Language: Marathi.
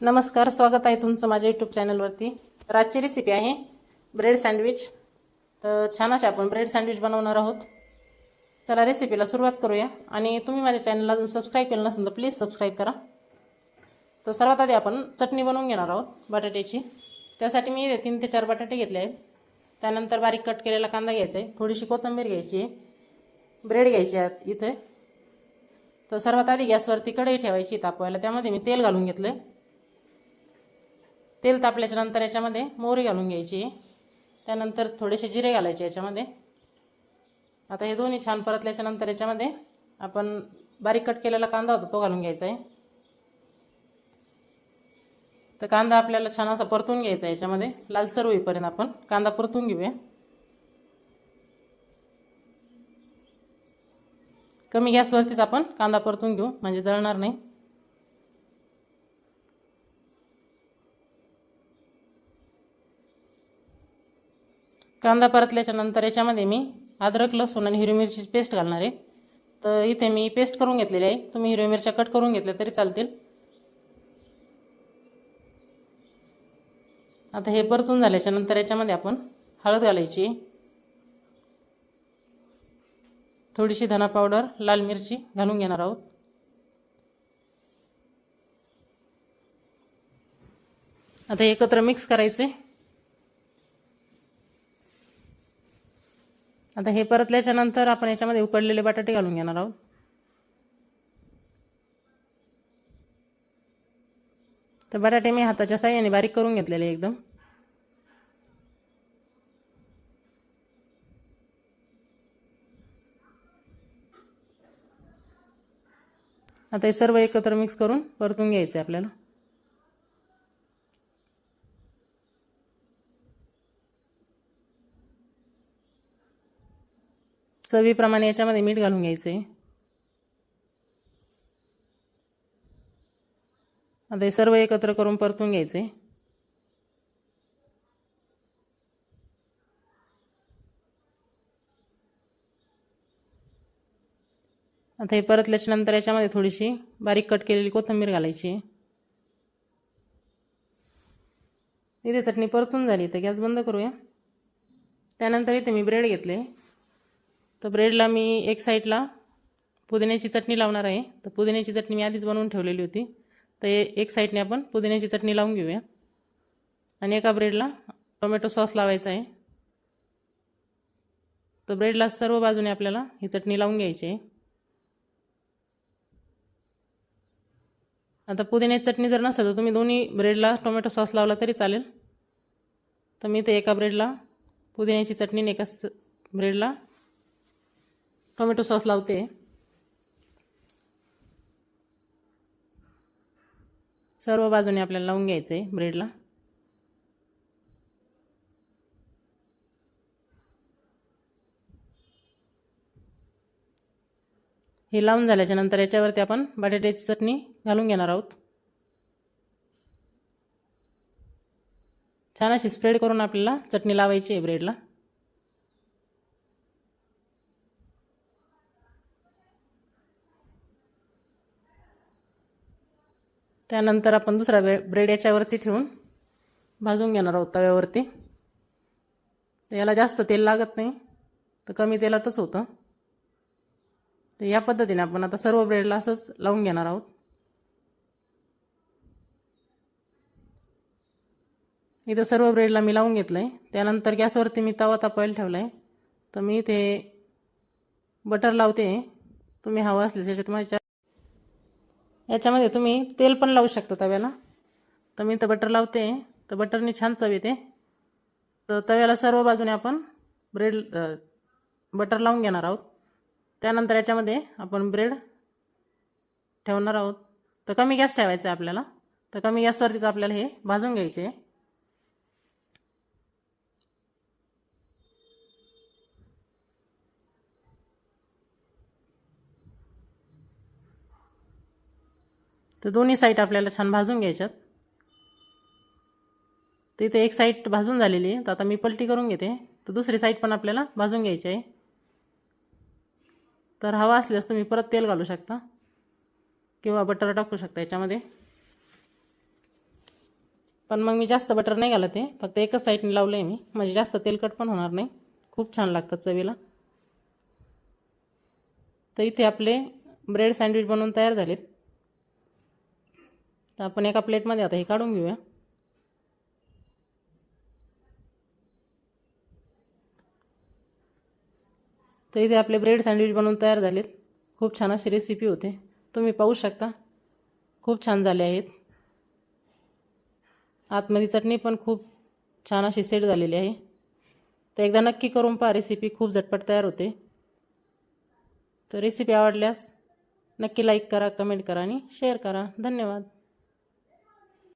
नमस्कार स्वागत आहे तुमचं माझ्या यूट्यूब चॅनलवरती तर आजची रेसिपी आहे ब्रेड सँडविच तर छान असे आपण ब्रेड सँडविच बनवणार आहोत. चला रेसिपीला सुरुवात करूया. आणि तुम्ही माझ्या चॅनलला अजून सबस्क्राईब केलं नसेल तर प्लीज सबस्क्राईब करा. तर सर्वात आधी आपण चटणी बनवून घेणार आहोत बटाट्याची. त्यासाठी मी तीन ते चार बटाटे घेतले आहेत. त्यानंतर बारीक कट केलेला कांदा घ्यायचा आहे. थोडीशी कोथिंबीर घ्यायची आहे. ब्रेड घ्यायची आहे इथे. तर सर्वात आधी गॅसवरती कढई ठेवायची तापवायला. त्यामध्ये मी तेल घालून घेतलं आहे तेल तापल्याच्या नंतर याच्यामध्ये मोहरी घालून घ्यायची. त्यानंतर थोडेसे जिरे घालायचे याच्यामध्ये. आता हे दोन्ही छान परतल्याच्यानंतर याच्यामध्ये आपण बारीक कट केलेला कांदा होता तो घालून घ्यायचा आहे. तर कांदा आपल्याला छान असा परतून घ्यायचा आहे याच्यामध्ये. लालसर होईपर्यंत आपण कांदा परतून घेऊया. कमी गॅसवरतीच आपण कांदा परतून घेऊ म्हणजे जळणार नाही. कांदा परतल्याच्या नंतर याच्यामध्ये मी अद्रक लसूण आणि हिरवी मिरची पेस्ट घालणार आहे. तर इथे मी पेस्ट करून घेतलेली आहे. तुम्ही हिरव्या मिरच्या कट करून घेतल्या तरी चालतील. आता हे परतून झाल्याच्यानंतर याच्यामध्ये आपण हळद घालायची. थोडीशी धना पावडर लाल मिरची घालून घेणार आहोत. आता एकत्र मिक्स करायचे. आता हे परतल्याच्या नंतर आपण याच्यामध्ये उकडलेले बटाटे घालून घेणार आहोत. तर बटाटे मी हाताच्या साह्याने बारीक करून घेतलेले एकदम. आता हे सर्व एकत्र मिक्स करून परतून घ्यायचं आहे आपल्याला. चवीप्रमाणे याच्यामध्ये मीठ घालून घ्यायचं. आहे आता हे सर्व एकत्र करून परतून घ्यायचे. आता हे परतल्याच्या नंतर याच्यामध्ये थोडीशी बारीक कट केलेली कोथिंबीर घालायची. इथे चटणी परतून झाली तर गॅस बंद करूया. त्यानंतर इथे मी ब्रेड घेतले. तर ब्रेडला मी एक साईडला पुदिन्याची चटणी लावणार आहे. तर पुदिन्याची चटणी मी आधीच बनवून ठेवलेली होती. तर एक साईडने आपण पुदिन्याची चटणी लावून घेऊया. आणि एका ब्रेडला टोमॅटो सॉस लावायचा आहे. तर ब्रेडला सर्व बाजूने आपल्याला ही चटणी लावून घ्यायची आहे. आता पुदिन्याची चटणी जर नसेल तर तुम्ही दोन्ही ब्रेडला टोमॅटो सॉस लावला तरी चालेल. तर मी ते एका ब्रेडला पुदिन्याची चटणी आणि एका ब्रेडला टोमॅटो सॉस लावते. सर्व बाजूने आपल्याला लावून घ्यायचं आहे ब्रेडला हे लावून झाल्याच्यानंतर याच्यावरती आपण बटाट्याची चटणी घालून घेणार आहोत. छान अशी स्प्रेड करून आपल्याला चटणी लावायची आहे ब्रेडला त्यानंतर आपण दुसरा वे ब्रेड याच्यावरती ठेवून भाजून घेणार आहोत तव्यावरती. तर याला जास्त तेल लागत नाही तर कमी तेलातच होतं. तर या पद्धतीने आपण आता सर्व ब्रेडला असंच लावून घेणार आहोत. इथं सर्व ब्रेडला मी लावून घेतलं आहे त्यानंतर गॅसवरती मी तवा तापायला ठेवला आहे तर मी ते बटर लावते. तुम्ही हवं असल्यास त्याच्यात माझ्या याच्यामध्ये तुम्ही तेल पण लावू शकता तव्याला. तर मी तर बटर लावते. तर बटरने छान चव येते. तर तव्याला सर्व बाजूने आपण ब्रेड बटर लावून घेणार आहोत. त्यानंतर याच्यामध्ये आपण ब्रेड ठेवणार आहोत. तर कमी गॅस ठेवायचा आहे आपल्याला. तर कमी गॅसवरतीच आपल्याला हे भाजून घ्यायचे आहे. तर दोन्ही साईट आपल्याला छान भाजून घ्यायच्यात. तर इथे एक साईड भाजून झालेली आहे. तर आता मी पलटी करून घेते. तर दुसरी साईड पण आपल्याला भाजून घ्यायची आहे. तर हवा असल्यास तुम्ही परत तेल घालू शकता. किंवा बटर टाकू शकता याच्यामध्ये. पण मग मी जास्त बटर नाही घालत आहे. फक्त एकच साईडने लावलं आहे मी. म्हणजे जास्त तेलकट पण होणार नाही. खूप छान लागतं चवीला. तर इथे आपले ब्रेड सँडविच बनवून तयार झालेत. तर आपण एका प्लेटमध्ये आता हे काढून घेऊया. तर इथे आपले ब्रेड सँडविच बनवून तयार झालेत. खूप छान अशी रेसिपी होते. तुम्ही पाहू शकता. खूप छान झाले आहेत. आतमध्ये चटणी पण खूप छान अशी सेट झालेली आहे. तर एकदा नक्की करून पहा रेसिपी खूप झटपट तयार होते. तर रेसिपी आवडल्यास नक्की लाईक करा कमेंट करा आणि शेअर करा. धन्यवाद.